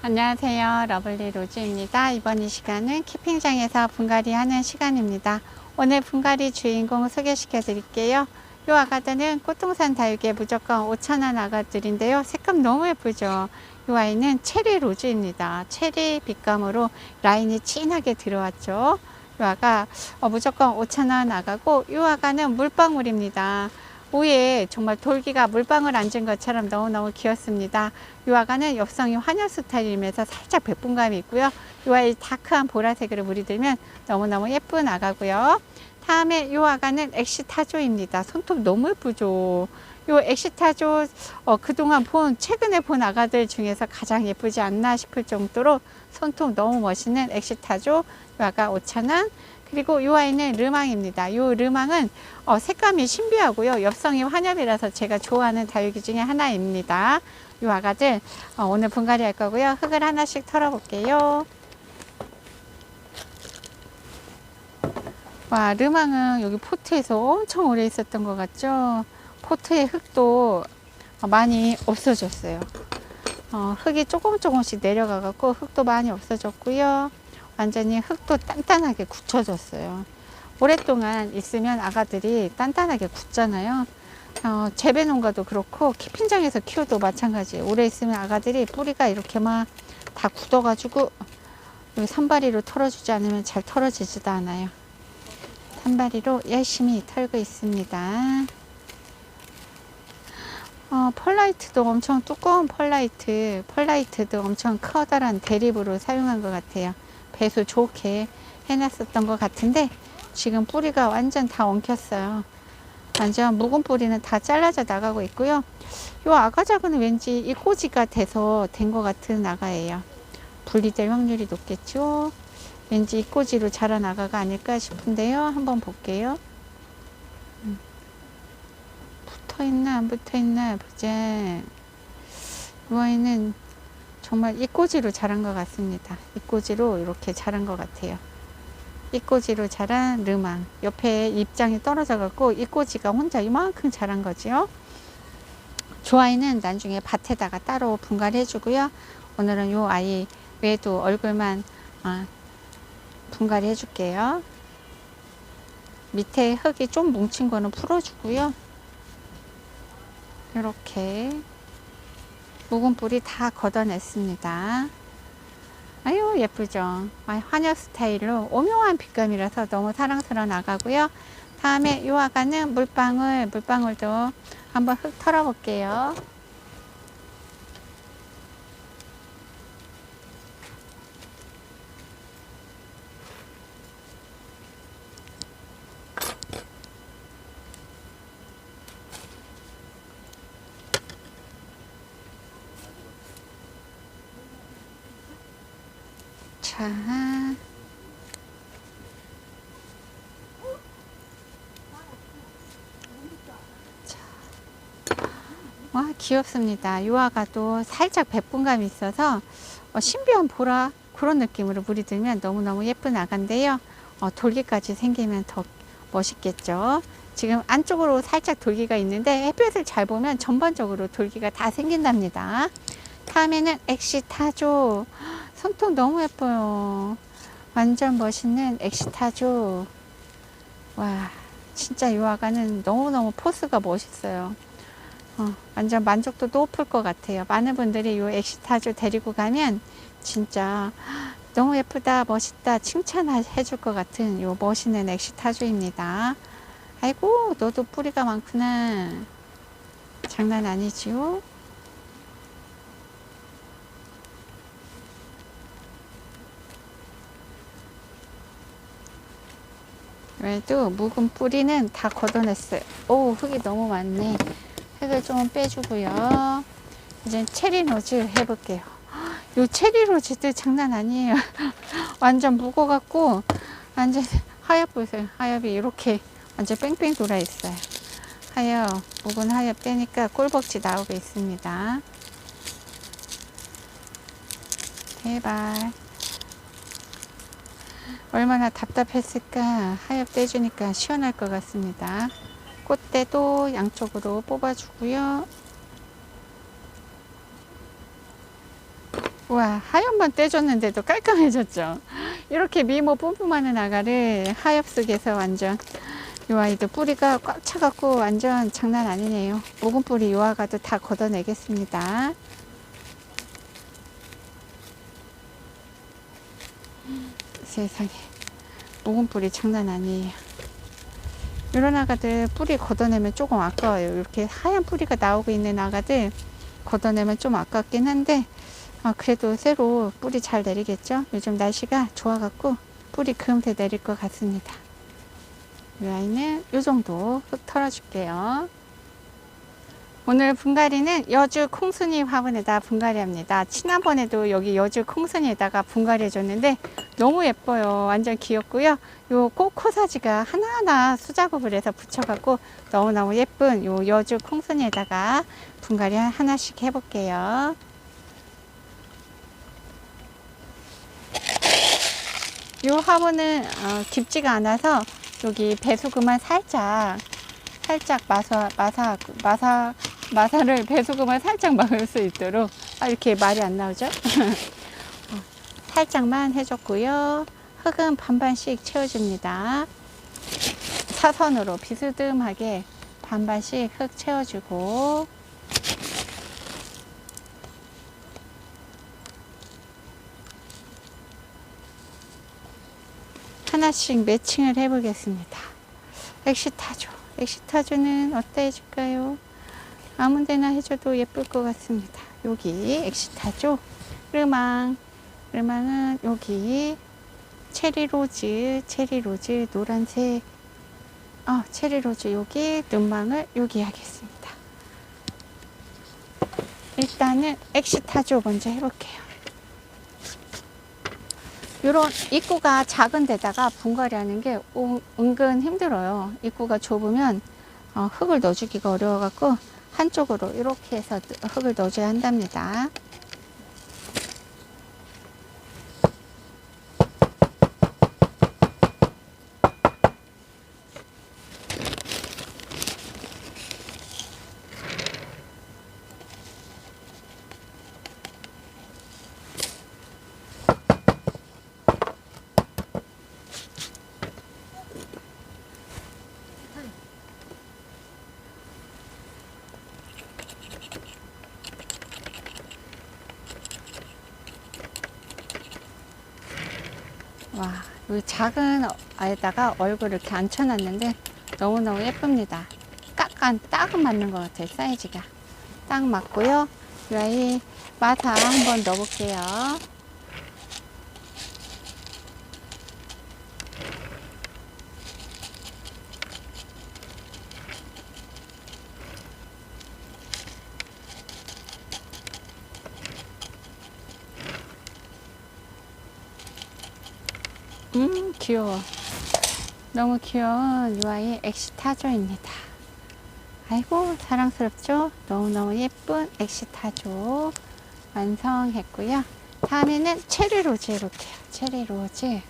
안녕하세요. 러블리 로즈입니다. 이번 이 시간은 키핑장에서 분갈이 하는 시간입니다. 오늘 분갈이 주인공 소개시켜 드릴게요. 이 아가들은 꽃동산 다육의 무조건 5,000원 아가들인데요. 색감 너무 예쁘죠? 이 아이는 체리 로즈입니다. 체리 빛감으로 라인이 진하게 들어왔죠. 이 아가 어, 무조건 5,000원 아가고 이 아가는 물방울입니다. 위에 정말 돌기가 물방울 앉은 것처럼 너무너무 귀엽습니다. 이 아가는 엽성이 환엽 스타일이면서 살짝 백분감이 있고요. 이 아이 다크한 보라색으로 물이들면 너무너무 예쁜 아가고요. 다음에 이 아가는 엑시타조입니다. 손톱 너무 예쁘죠. 이 엑시타조 어, 그동안 본 최근에 본 아가들 중에서 가장 예쁘지 않나 싶을 정도로 손톱 너무 멋있는 엑시타조 이 아가 5,000원 그리고 이 아이는 르망입니다. 이 르망은 어, 색감이 신비하고요. 엽성이 환엽이라서 제가 좋아하는 다육이 중에 하나입니다. 이 아가들 어, 오늘 분갈이 할 거고요. 흙을 하나씩 털어볼게요. 와 르망은 여기 포트에서 엄청 오래 있었던 것 같죠? 포트의 흙도 많이 없어졌어요. 어, 흙이 조금 조금씩 내려가 갖고 흙도 많이 없어졌고요. 완전히 흙도 단단하게 굳혀졌어요. 오랫동안 있으면 아가들이 단단하게 굳잖아요. 어, 재배 농가도 그렇고 키핑장에서 키워도 마찬가지예요. 오래 있으면 아가들이 뿌리가 이렇게 막 다 굳어가지고 여기 산바리로 털어주지 않으면 잘 털어지지도 않아요. 산바리로 열심히 털고 있습니다. 어, 펄라이트도 엄청 두꺼운 펄라이트, 펄라이트도 엄청 커다란 대립으로 사용한 것 같아요. 배수 좋게 해놨었던 것 같은데 지금 뿌리가 완전 다 엉켰어요. 완전 묵은 뿌리는 다 잘라져 나가고 있고요. 이 아가작은 왠지 이 꼬지가 돼서 된 것 같은 아가예요. 분리될 확률이 높겠죠. 왠지 이 꼬지로 자란 아가가 아닐까 싶은데요. 한번 볼게요. 음. 붙어 있나 안 붙어 있나 보자. 이 아이는 정말 이 꼬지로 자란 것 같습니다. 이 꼬지로 이렇게 자란 것 같아요. 이 꼬지로 자란 르망. 옆에 입장이 떨어져 갖고 이 꼬지가 혼자 이만큼 자란 거지요. 조아이는 나중에 밭에다가 따로 분갈이 해주고요. 오늘은 요 아이 외에도 얼굴만 아, 분갈이 해줄게요. 밑에 흙이 좀 뭉친 거는 풀어주고요. 이렇게 묵은 뿌리 다 걷어냈습니다. 아유 예쁘죠. 환엽 스타일로 오묘한 빛감이라서 너무 사랑스러워 나가고요. 다음에 이 아가는 물방울, 물방울도 한번 흙 털어볼게요. 자. 와, 귀엽습니다. 유아가도 살짝 백분감이 있어서 어, 신비한 보라 그런 느낌으로 물이 들면 너무너무 예쁜 아가인데요. 어, 돌기까지 생기면 더 멋있겠죠. 지금 안쪽으로 살짝 돌기가 있는데 햇볕을 잘 보면 전반적으로 돌기가 다 생긴답니다. 다음에는 엑시타조. 손톱 너무 예뻐요. 완전 멋있는 엑시타조. 와, 진짜 이 화가는 너무너무 포스가 멋있어요. 어, 완전 만족도 높을 것 같아요. 많은 분들이 이 엑시타조 데리고 가면 진짜 너무 예쁘다, 멋있다, 칭찬해 줄 것 같은 이 멋있는 엑시타조입니다. 아이고, 너도 뿌리가 많구나. 장난 아니지요? 그래도 묵은 뿌리는 다 걷어냈어요. 오, 흙이 너무 많네. 흙을 좀 빼주고요. 이제 체리 로즈 해볼게요. 요 체리 로즈도 장난 아니에요. 완전 묵어갖고, 완전 하얗 보세요. 하얗이 이렇게 완전 뺑뺑 돌아 있어요. 하얗, 묵은 하얗 빼니까 꿀벅지 나오고 있습니다. 대박. 얼마나 답답했을까 하엽 떼주니까 시원할 것 같습니다 꽃대도 양쪽으로 뽑아주고요 와 하얀만 떼줬는데도 깔끔해졌죠. 이렇게 미모 뿜뿜하는 아가를 하엽 속에서 완전 이 아이도 뿌리가 꽉 차갖고 완전 장난 아니네요. 묵은 뿌리 요 아가도 다 걷어내겠습니다. 세상에 묵은 뿌리 장난 아니에요. 이런 아가들 뿌리 걷어내면 조금 아까워요. 이렇게 하얀 뿌리가 나오고 있는 아가들 걷어내면 좀 아깝긴 한데 아, 그래도 새로 뿌리 잘 내리겠죠? 요즘 날씨가 좋아갖고 뿌리 금세 내릴 것 같습니다. 이 아이는 이 정도 흙 털어줄게요. 오늘 분갈이는 여주 콩순이 화분에다 분갈이합니다. 지난번에도 여기 여주 콩순이에다가 분갈이 해줬는데 너무 예뻐요. 완전 귀엽고요. 요 꽃코사지가 하나하나 수작업을 해서 붙여갖고 너무너무 예쁜 요 여주 콩순이에다가 분갈이 하나씩 해볼게요. 요 화분은 어, 깊지가 않아서 여기 배수구만 살짝 살짝 마사 마사 마사 마사를 배수구만 살짝 막을 수 있도록 아 이렇게 말이 안 나오죠? 어, 살짝만 해줬고요. 흙은 반반씩 채워줍니다. 사선으로 비스듬하게 반반씩 흙 채워주고 하나씩 매칭을 해보겠습니다. 엑시타조. 엑시타조는 어디다 해줄까요? 아무 데나 해줘도 예쁠 것 같습니다. 여기 엑시타조. 르망. 르망은 여기 체리로즈, 체리로즈 노란색. 어, 체리로즈 여기 눈망을 여기 하겠습니다. 일단은 엑시타조 먼저 해볼게요. 이런 입구가 작은 데다가 분갈이 하는 게 은- 은근 힘들어요. 입구가 좁으면 어, 흙을 넣어주기가 어려워갖고 한쪽으로 이렇게 해서 흙을 넣어줘야 한답니다. 와, 이 작은 아이다가 얼굴 이렇게 앉혀놨는데 너무너무 예쁩니다. 딱한 딱은 맞는 것 같아요, 사이즈가. 딱 맞고요. 이 아이 마사 한번 넣어볼게요. 음, 귀여워. 너무 귀여운 유아의 엑시타조입니다. 아이고, 사랑스럽죠? 너무너무 예쁜 엑시타조 완성했고요. 다음에는 체리 로즈 해볼게요. 체리 로즈.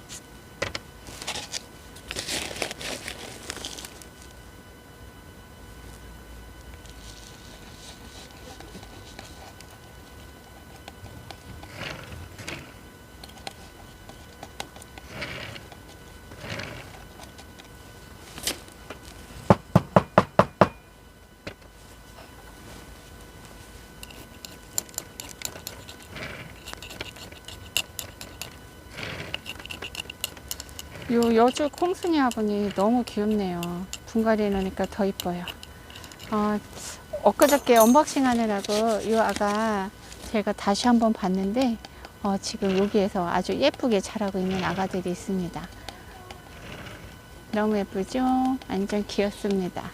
요 여주 콩순이 화분이 너무 귀엽네요. 분갈이 해놓으니까 더 이뻐요. 어, 엊그저께 언박싱 하느라고 이 아가 제가 다시 한번 봤는데 어, 지금 여기에서 아주 예쁘게 자라고 있는 아가들이 있습니다. 너무 예쁘죠? 완전 귀엽습니다.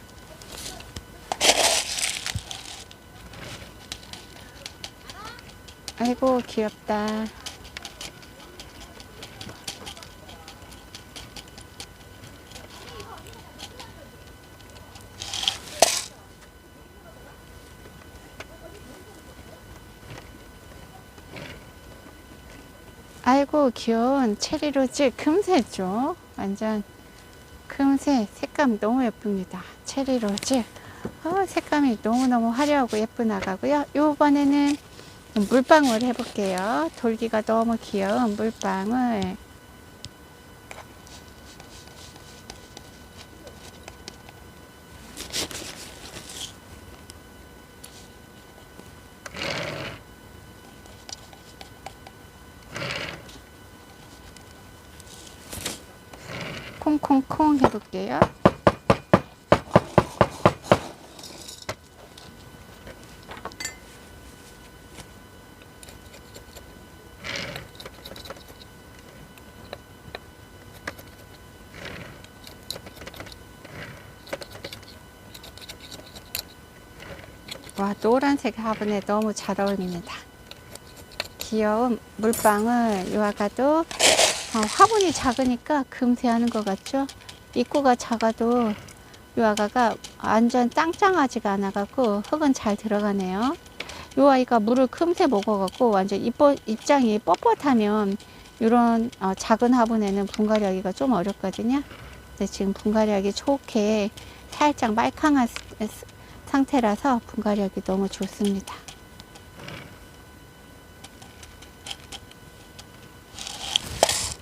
아이고 귀엽다. 아이고 귀여운 체리로즈 금세죠. 완전 금세. 색감 너무 예쁩니다. 체리로즈. 어, 색감이 너무너무 화려하고 예쁜 아가고요. 요번에는 물방울 해볼게요. 돌기가 너무 귀여운 물방울. 콩콩콩 해볼게요. 와, 노란색 화분에 너무 잘 어울립니다. 귀여운 물방울, 유아가도 어, 화분이 작으니까 금세 하는 것 같죠? 입구가 작아도 유아가가 완전 짱짱하지가 않아갖고 흙은 잘 들어가네요. 요 아이가 물을 금세 먹어갖고 완전 입, 입장이 뻣뻣하면 이런 어, 작은 화분에는 분갈이 하기가 좀 어렵거든요. 근데 지금 분갈이 하기 좋게 살짝 말캉한 상태라서 분갈이 하기 너무 좋습니다.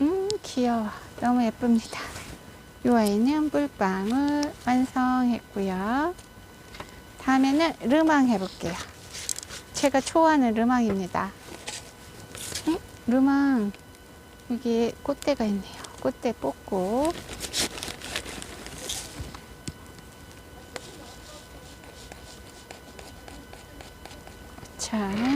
음, 귀여워. 너무 예쁩니다. 이 아이는 물방울 완성했고요. 다음에는 르망 해볼게요. 제가 좋아하는 르망입니다. 음, 르망 여기 꽃대가 있네요. 꽃대 뽑고 자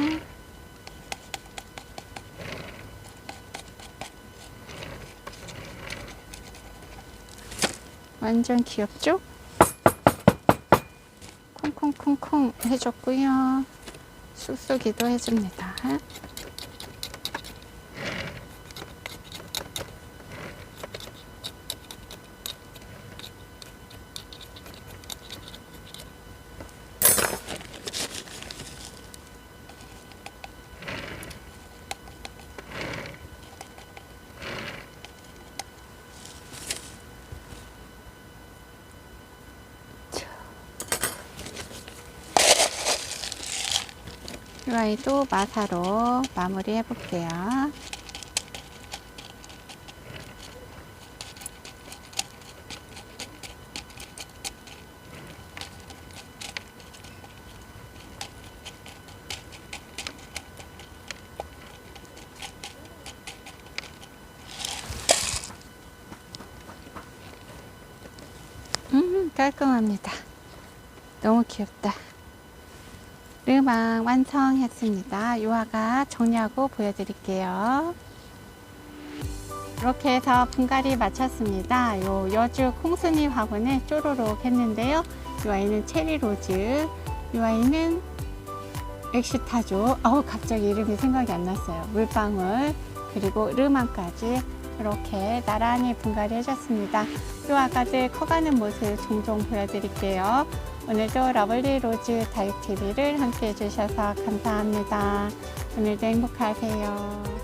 완전 귀엽죠? 콩콩콩콩 해줬고요. 쑥쑥이도 해줍니다. 이 아이도 마사로 마무리 해볼게요. 음, 깔끔합니다. 너무 귀엽다. 르망 완성했습니다. 유화가 정리하고 보여드릴게요. 이렇게 해서 분갈이 마쳤습니다. 요 여주 콩순이 화분에 쪼로록 했는데요. 이 아이는 체리로즈, 이 아이는 엑시타조. 어우 갑자기 이름이 생각이 안 났어요. 물방울 그리고 르망까지 이렇게 나란히 분갈이 해줬습니다. 이 아가들 커가는 모습 종종 보여드릴게요. 오늘도 러블리 로즈 다육TV를 함께 해주셔서 감사합니다. 오늘도 행복하세요.